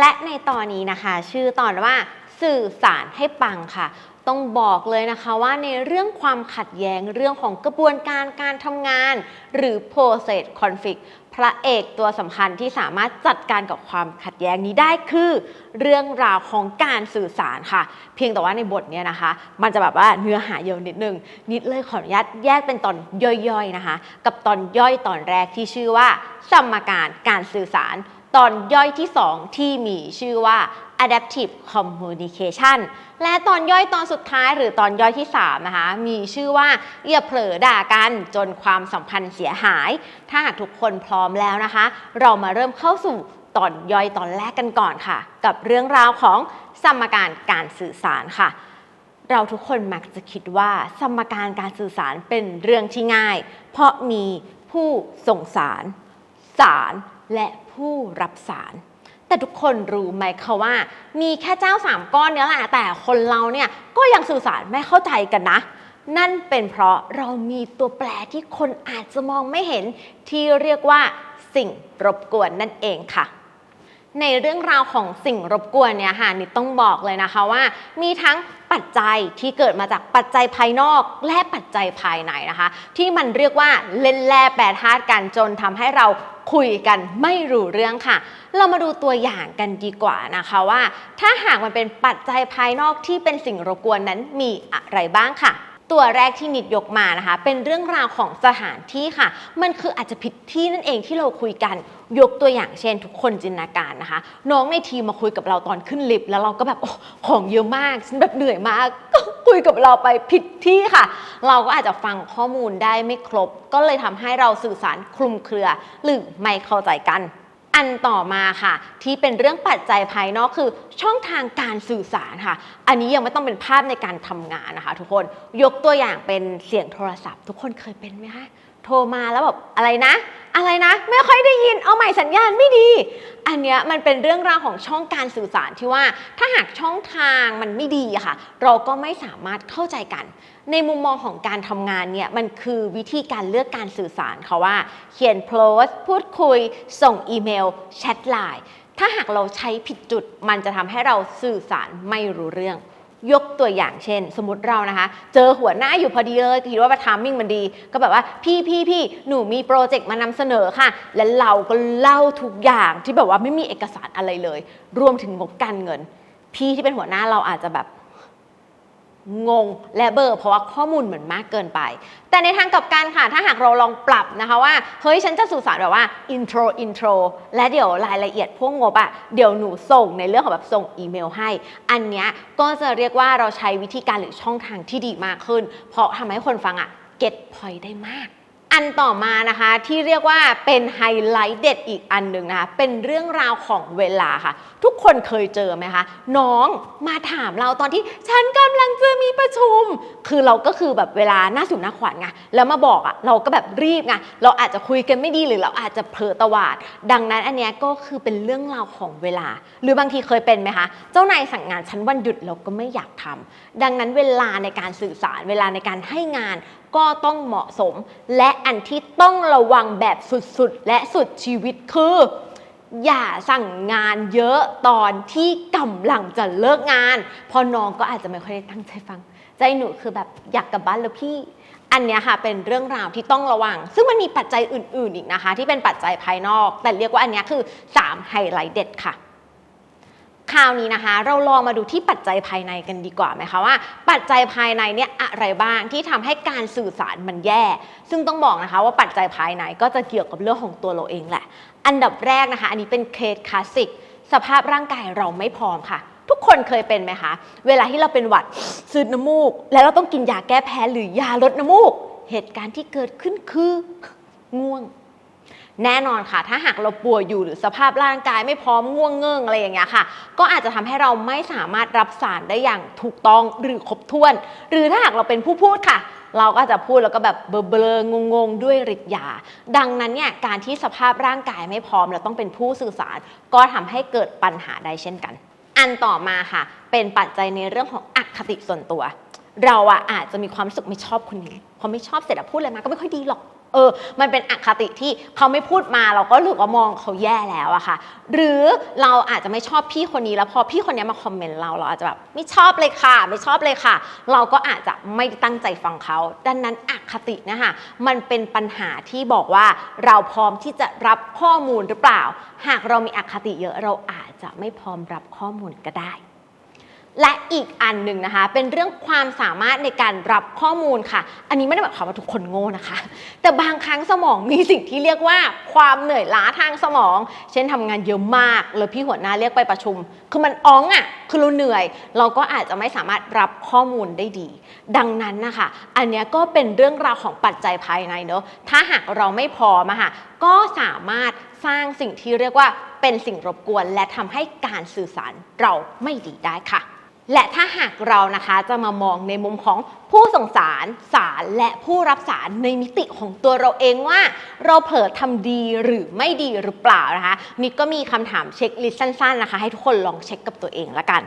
และในตอนนี้นะคะ ชื่อตอนว่าสื่อสารให้ปังค่ะ ต้องบอกเลยนะคะว่าในเรื่องความขัดแย้งเรื่องของกระบวนการการทำงาน หรือ process conflict พระเอกตัวสำคัญที่สามารถจัดการกับความขัดแย้งนี้ได้คือ เรื่องราวของการสื่อสารค่ะ เพียงแต่ว่าในบทเนี้ยนะคะ มันจะแบบว่าเนื้อหาเยอะนิดนึง นิดเลยขออนุญาตแยกเป็นตอนย่อยๆนะคะ กับตอนย่อยตอนแรกที่ชื่อว่า สมการการสื่อสาร ตอนย่อยที่ 2 ที่มีชื่อว่า adaptive communication และตอนย่อยตอนสุดท้ายหรือตอนย่อยที่ 3 นะคะ มีชื่อว่าอย่าเผลอด่ากันจนความสัมพันธ์เสียหาย ถ้าหากทุกคนพร้อมแล้วนะคะ เรามาเริ่มเข้าสู่ตอนย่อยตอนแรกกันก่อนค่ะ กับเรื่องราวของสมการการสื่อสารค่ะ เราทุกคนมักจะคิดว่าสมการการสื่อสารเป็นเรื่องที่ง่าย เพราะมีผู้ส่งสาร สาร และผู้รับสาร แต่ทุกคนรู้ไหมคะว่า มีแค่เจ้าสามก้อนเนี้ยแหละแต่คนเราเนี่ยก็ยังสื่อสารไม่เข้าใจกันนะ นั่นเป็นเพราะเรามีตัวแปรที่คนอาจจะมองไม่เห็นที่เรียกว่าสิ่งรบกวนนั่นเองค่ะในเรื่องราวของสิ่งรบกวนเนี่ยค่ะนิดต้องบอกเลยนะคะว่า มีทั้ง ปัจจัยที่เกิดมาจากปัจจัยภายนอกและปัจจัยภายในนะคะ ที่มันเรียกว่าเล่นแร่แปรธาตุกันจนทำให้เราคุยกันไม่รู้เรื่องค่ะ เรามาดูตัวอย่างกันดีกว่านะคะว่า ถ้าหากมันเป็นปัจจัยภายนอกที่เป็นสิ่งรบกวนนั้นมีอะไรบ้างค่ะ ตัวแรกที่นิดยกมานะคะ เป็นเรื่องราวของสถานที่ค่ะ มันคืออาจจะผิดที่นั่นเองที่เราคุยกัน ยกตัวอย่างเช่น ทุกคนจินตนาการนะคะ น้องในทีมมาคุยกับเราตอนขึ้นลิฟต์แล้วเราก็แบบโอ้ของเยอะมากฉันแบบเหนื่อยมากก็คุยกับเราไปผิดที่ค่ะ เราก็อาจจะฟังข้อมูลได้ไม่ครบ ก็เลยทำให้เราสื่อสารคลุมเครือ หรือไม่เข้าใจกัน อันต่อมาค่ะ ที่เป็นเรื่องปัจจัยภายนอกคือช่องทางการสื่อสารค่ะ อันนี้ยังไม่ต้องเป็นภาพในการทำงานนะคะ ทุกคนยกตัวอย่างเป็นเสียงโทรศัพท์ ทุกคนเคยเป็นไหมคะ โทรมาแล้วแบบอะไรนะ อะไรนะ ไม่ค่อยได้ยินเอาใหม่สัญญาณไม่ดี อันเนี้ยมันเป็นเรื่องราวของช่องการสื่อสารที่ว่าถ้าหากช่องทางมันไม่ดีอะค่ะ เราก็ไม่สามารถเข้าใจกัน ในมุมมองของการทำงานเนี่ยมันคือวิธีการเลือกการสื่อสารค่ะว่า เขียนโพสต์พูดคุย ส่งอีเมลแชทไลน์ถ้าหากเราใช้ผิดจุด มันจะทำให้เราสื่อสารไม่รู้เรื่อง ยกตัวอย่างเช่น สมมติเรานะคะ เจอหัวหน้าอยู่พอดีเลยคิดว่าทามมิ่งมันดี ก็แบบว่าพี่พี่พี่หนูมีโปรเจกต์มานำเสนอค่ะ และเราก็เล่าทุกอย่างที่แบบว่าไม่มีเอกสารอะไรเลย รวมถึงงบการเงิน พี่ที่เป็นหัวหน้าเราอาจจะแบบ งงและเบอร์เพราะว่าข้อมูลเหมือนมากเกินไป แต่ในทางกลับกันค่ะ ถ้าหากเราลองปรับนะคะว่า เฮ้ย ฉันจะสื่อสารแบบว่า intro intro และเดี๋ยวรายละเอียดพวกงบอะเดี๋ยวหนูส่งในเรื่องของแบบส่งอีเมลให้ อันเนี้ยก็จะเรียกว่าเราใช้วิธีการหรือช่องทางที่ดีมากขึ้น เพราะทำให้คนฟังอะ get point ได้มาก อันต่อมานะคะที่เรียกว่าเป็นไฮไลท์เด็ดอีกอันหนึ่งนะคะเป็นเรื่องราวของเวลาค่ะ ทุกคนเคยเจอไหมคะน้องมาถามเราตอนที่ฉันกำลังจะมีประชุม คือเราก็คือแบบเวลาหน้าสุดหน้าขวานไงแล้วมาบอกอะ่ะเราก็แบบรีบไงเราอาจจะคุยกันไม่ดีหรือเราอาจจะเผลอตวาด ดังนั้นอันเนี้ยก็คือเป็นเรื่องราวของเวลา หรือบางทีเคยเป็นไหมคะเจ้านายสั่งงานฉันวันหยุดเราก็ไม่อยากทำดังนั้นเวลาในการสื่อสารเวลาในการให้งาน ก็ต้องเหมาะสม และอันที่ต้องระวังแบบสุดๆ และสุดชีวิตคือ อย่าสั่งงานเยอะตอนที่กำลังจะเลิกงาน พอน้องก็อาจจะไม่ค่อยได้ตั้งใจฟัง ใจหนูคือแบบอยากกลับบ้านแล้วพี่อันเนี้ยค่ะเป็นเรื่องราวที่ต้องระวัง ซึ่งมันมีปัจจัยอื่น ๆ อีกนะคะ ที่เป็นปัจจัยภายนอก แต่เรียกว่าอันเนี้ยคือ 3 ไฮไลท์เด็ดค่ะ คราวนี้นะคะ เราลองมาดูที่ปัจจัยภายในกันดีกว่าไหมคะว่า ปัจจัยภายในเนี่ยอะไรบ้างที่ทำให้การสื่อสารมันแย่ ซึ่งต้องบอกนะคะว่าปัจจัยภายในก็จะเกี่ยวกับเรื่องของตัวเราเองแหละ อันดับแรกนะคะ อันนี้เป็นเคสคลาสสิกสภาพร่างกายเราไม่พร้อมค่ะ ทุกคนเคยเป็นไหมคะ เวลาที่เราเป็นหวัดซึดน้ำมูก แล้วเราต้องกินยาแก้แพ้หรือยาลดน้ำมูก เหตุการณ์ที่เกิดขึ้นคือง่วง แน่นอนค่ะ ถ้าหากเราป่วยอยู่หรือสภาพร่างกายไม่พร้อมง่วงเงิ่งอะไรอย่างเงี้ยค่ะ ก็อาจจะทำให้เราไม่สามารถรับสารได้อย่างถูกต้องหรือครบถ้วน หรือถ้าหากเราเป็นผู้พูดค่ะ เราก็จะพูดแล้วก็แบบเบลอๆงงๆด้วยฤทธิ์ยา ดังนั้นเนี่ยการที่สภาพร่างกายไม่พร้อมเราต้องเป็นผู้สื่อสาร ก็ทำให้เกิดปัญหาได้เช่นกัน อันต่อมาค่ะ เป็นปัจจัยในเรื่องของอคติส่วนตัว เราอะอาจจะมีความรู้สึกไม่ชอบคนนี้พอไม่ชอบเสร็จอะพูดอะไรมาก็ไม่ค่อยดีหรอก เออ มันเป็นอคติที่เขาไม่พูดมาเราก็รู้สึกว่ามองเขาแย่แล้วอะค่ะ หรือเราอาจจะไม่ชอบพี่คนนี้แล้วพอพี่คนนี้มาคอมเมนต์เราเราอาจจะแบบไม่ชอบเลยค่ะ ไม่ชอบเลยค่ะ เราก็อาจจะไม่ตั้งใจฟังเขา ดังนั้นอคตินะคะมันเป็นปัญหาที่บอกว่าเราพร้อมที่จะรับข้อมูลหรือเปล่า หากเรามีอคติเยอะเราอาจจะไม่พร้อมรับข้อมูลก็ได้ และอีกอันหนึ่งนะคะ เป็นเรื่องความสามารถในการรับข้อมูลค่ะ อันนี้ไม่ได้หมายความว่าทุกคนโง่นะคะ แต่บางครั้งสมองมีสิ่งที่เรียกว่าความเหนื่อยล้าทางสมอง เช่นทำงานเยอะมากแล้วพี่หัวหน้าเรียกไปประชุม คือมันอ้องอะ่ะคือเราเหนื่อย เราก็อาจจะไม่สามารถรับข้อมูลได้ดี ดังนั้นนะคะ อันนี้ก็เป็นเรื่องราวของปัจจัยภายในเนอะถ้าหากเราไม่พอมอะค่ะก็สามารถสร้างสิ่งที่เรียกว่าเป็นสิ่งรบกวน และทำให้การสื่อสารเราไม่ดีได้ค่ะ และถ้าหากเรานะคะจะมามองในมุมของผู้ส่งสาร สารและผู้รับสารในมิติของตัวเราเองว่า เราเผลอทำดีหรือไม่ดีหรือเปล่านะคะมิกก็มีคำถามเช็คลิสต์สั้นๆนะคะ ให้ทุกคนลองเช็คกับตัวเองละกัน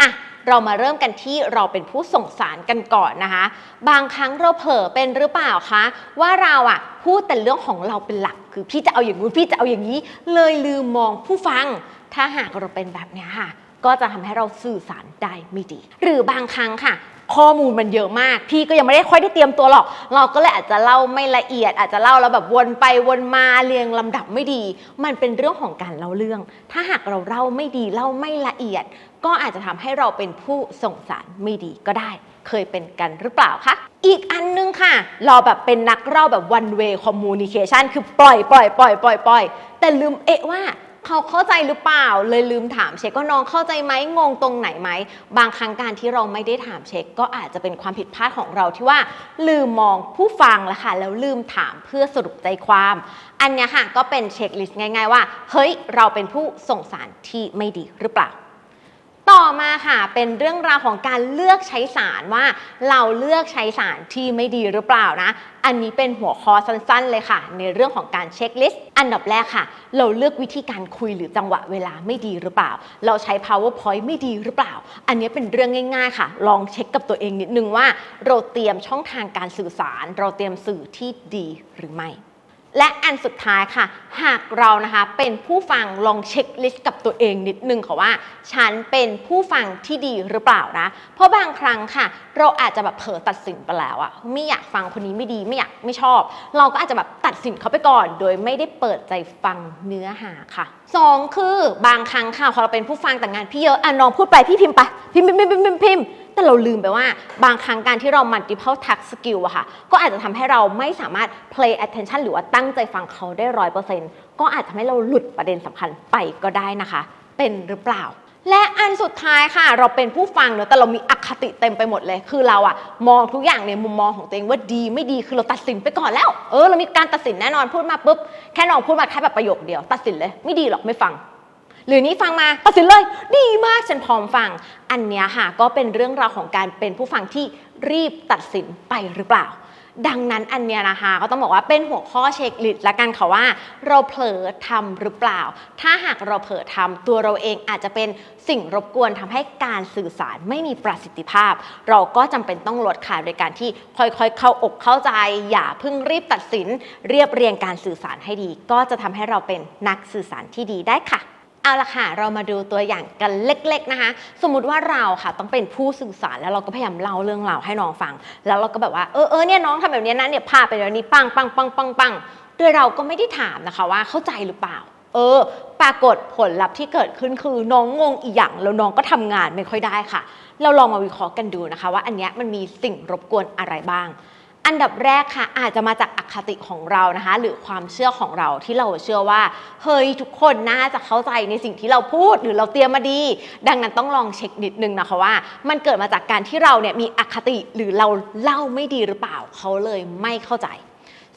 อะเรามาเริ่มกันที่เราเป็นผู้ส่งสารกันก่อนนะคะ บางครั้งเราเผลอเป็นหรือเปล่าคะว่าเราอะพูดแต่เรื่องของเราเป็นหลัก คือพี่จะเอาอย่างนู้นพี่จะเอาอย่างนี้ เลยลืมมองผู้ฟัง ถ้าหากเราเป็นแบบเนี้ยค่ะ ก็จะทำให้เราสื่อสารได้ไม่ดี หรือบางครั้งค่ะ ข้อมูลมันเยอะมาก พี่ก็ยังไม่ได้ค่อยได้เตรียมตัวหรอก เราก็เลยอาจจะเล่าไม่ละเอียด อาจจะเล่าแล้วแบบวนไปวนมาเรียงลำดับไม่ดี มันเป็นเรื่องของการเล่าเรื่อง ถ้าหากเราเล่าไม่ดีเล่าไม่ละเอียด ก็อาจจะทำให้เราเป็นผู้ส่งสารไม่ดีก็ได้ เคยเป็นกันหรือเปล่าคะอีกอันนึงค่ะ เราแบบเป็นนักเล่าแบบ one way communication คือปล่อยปล่อยปล่อยปล่อยปล่อยแต่ลืมเอะว่า เขาเข้าใจหรือเปล่าเลยลืมถามเช็คว่าน้องเข้าใจไหมงงตรงไหนไหมบางครั้งการที่เราไม่ได้ถามเช็ค ก็อาจจะเป็นความผิดพลาดของเราที่ว่า ลืมมองผู้ฟังแล้วค่ะแล้วลืมถามเพื่อสรุปใจความ อันนี้ค่ะก็เป็นเช็คลิสต์ง่าย ๆ ว่า เฮ้ยเราเป็นผู้ส่งสารที่ไม่ดีหรือเปล่า ต่อมาค่ะเป็นเรื่องราวของการเลือกใช้สารว่า เราเลือกใช้สารที่ไม่ดีหรือเปล่านะ อันนี้เป็นหัวข้อสั้นๆเลยค่ะ ในเรื่องของการเช็คลิสต์อันดับแรกค่ะ เราเลือกวิธีการคุยหรือจังหวะเวลาไม่ดีหรือเปล่า เราใช้ powerpoint ไม่ดีหรือเปล่า อันนี้เป็นเรื่องง่าย ๆ ค่ะ ลองเช็คกับตัวเองนิดนึงว่า เราเตรียมช่องทางการสื่อสาร เราเตรียมสื่อที่ดีหรือไม่ และอันสุดท้ายค่ะ หากเรานะคะเป็นผู้ฟังลองเช็คลิสต์กับตัวเองนิดนึงค่ะว่า ฉันเป็นผู้ฟังที่ดีหรือเปล่านะ เพราะบางครั้งค่ะ เราอาจจะแบบเผลอตัดสินไปแล้วอะไม่อยากฟังคนนี้ไม่ดีไม่อยากไม่ชอบ เราก็อาจจะแบบตัดสินเขาไปก่อน โดยไม่ได้เปิดใจฟังเนื้อหาค่ะสองคือบางครั้งค่ะพอเราเป็นผู้ฟังแต่งานพี่เยอะอะน้องพูดไปพี่พิมพ์ไปพิมพ์พิมพ์พิมพ์พิมพ์พิมพ์ แต่เราลืมไปว่าบางครั้งการที่เรา multiple task skill อะค่ะ ก็อาจจะทำให้เราไม่สามารถ play attention หรือว่าตั้งใจฟังเขาได้ร้อยเปอร์เซ็นต์ก็อาจจะทำให้เราหลุดประเด็นสำคัญไปก็ได้นะคะ เป็นหรือเปล่าและอันสุดท้ายค่ะ เราเป็นผู้ฟังเนอะแต่เรามีอคติเต็มไปหมดเลย คือเราอะมองทุกอย่างในมุมมองของตัวเองว่าดีไม่ดีคือเราตัดสินไปก่อนแล้ว เออเรามีการตัดสินแน่นอนพูดมาปุ๊บแค่น้องพูดมาแค่แบบประโยคเดียว ตัดสินเลย ไม่ดีหรอกไม่ฟัง หรือนี่ฟังมาตัดสินเลยดีมากฉันพร้อมฟัง อันเนี้ยค่ะก็เป็นเรื่องราวของการเป็นผู้ฟังที่รีบตัดสินไปหรือเปล่า ดังนั้นอันเนี้ยนะคะก็ต้องบอกว่าเป็นหัวข้อเช็คลิสต์ละกันค่ะว่า เราเผลอทำหรือเปล่า ถ้าหากเราเผลอทำตัวเราเองอาจจะเป็นสิ่งรบกวนทำให้การสื่อสารไม่มีประสิทธิภาพ เราก็จำเป็นต้องลดค่ะโดยการที่ค่อยๆ เข้าอกเข้าใจ อย่าเพิ่งรีบตัดสิน เรียบเรียงการสื่อสารให้ดี ก็จะทำให้เราเป็นนักสื่อสารที่ดีได้ค่ะ เอาละค่ะ เรามาดูตัวอย่างกันเล็ก ๆนะคะ สมมุติว่าเราค่ะต้องเป็นผู้สื่อสารแล้วเราก็พยายามเล่าเรื่องราวให้น้องฟัง แล้วเราก็แบบว่าเออเออเนี่ยน้องทำแบบนี้นะเนี่ยพาไปแบบนี้ปังปังปังปังปังโดยเราก็ไม่ได้ถามนะคะว่าเข้าใจหรือเปล่า เออ ปรากฏผลลัพธ์ที่เกิดขึ้นคือน้องงงอีกอย่างแล้วน้องก็ทำงานไม่ค่อยได้ค่ะ เราลองมาวิเคราะห์กันดูนะคะ ว่าอันเนี้ยมันมีสิ่งรบกวนอะไรบ้าง อันดับแรกค่ะอาจจะมาจากอคติของเรานะคะ หรือความเชื่อของเราที่เราเชื่อว่า เฮ้ยทุกคนน่าจะเข้าใจในสิ่งที่เราพูดหรือเราเตรียมมาดี ดังนั้นต้องลองเช็คนิดนึงนะคะว่า มันเกิดมาจากการที่เราเนี่ยมีอคติหรือเราเล่าไม่ดีหรือเปล่าเขาเลยไม่เข้าใจ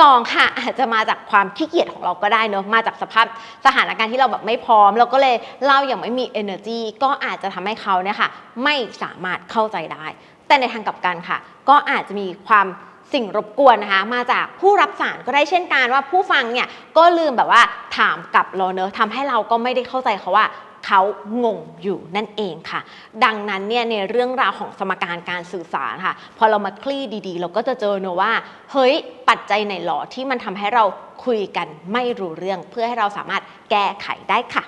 สองค่ะอาจจะมาจากความขี้เกียจของเราก็ได้เนอะมาจากสภาพสถานการณ์ที่เราแบบไม่พร้อม เราก็เลยเล่าอย่างไม่มี energy ก็อาจจะทำให้เขาเนี่ยค่ะไม่สามารถเข้าใจได้ แต่ในทางกลับกันค่ะ ก็อาจจะมีความ สิ่งรบกวนนะคะ มาจากผู้รับสารก็ได้เช่นกันว่าผู้ฟังเนี่ยก็ลืมแบบว่าถามกลับเราเนอะทำให้เราก็ไม่ได้เข้าใจเขาว่าเขางงอยู่นั่นเองค่ะ ดังนั้นเนี่ยในเรื่องราวของสมการการสื่อสารค่ะ พอเรามาคลี่ดีๆ เราก็จะเจอเนอะว่า เฮ้ย ปัจจัยไหนหรอที่มันทำให้เราคุยกันไม่รู้เรื่อง เพื่อให้เราสามารถแก้ไขได้ค่ะ